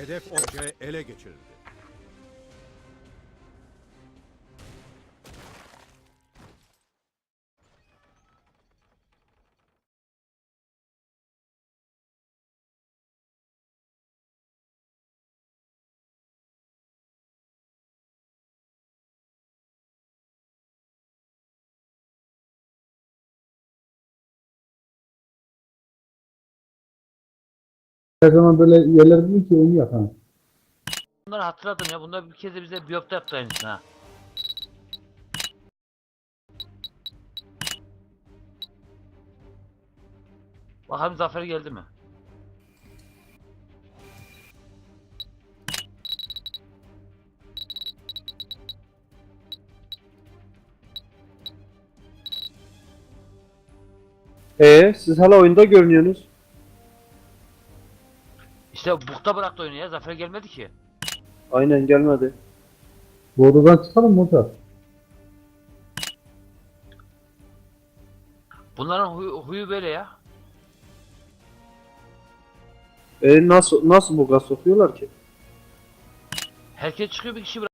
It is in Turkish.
Hedef obje ele geçirildi. Her zaman böyle yerler değil ki onu yapan. Bunları hatırladım ya. Bunlar bir kez de bize biyopta yaptı aynısını ha. Bakalım Zafer geldi mi? Ee, siz hala oyunda görünüyorsunuz. İşte bukta bıraktı oyunu ya. Zafer gelmedi ki. Aynen gelmedi. Bu odadan çıkalım mı Murat? Bunların huyu, huyu böyle ya. E nasıl nasıl buga sokuyorlar ki? Herkes çıkıyor bir kişi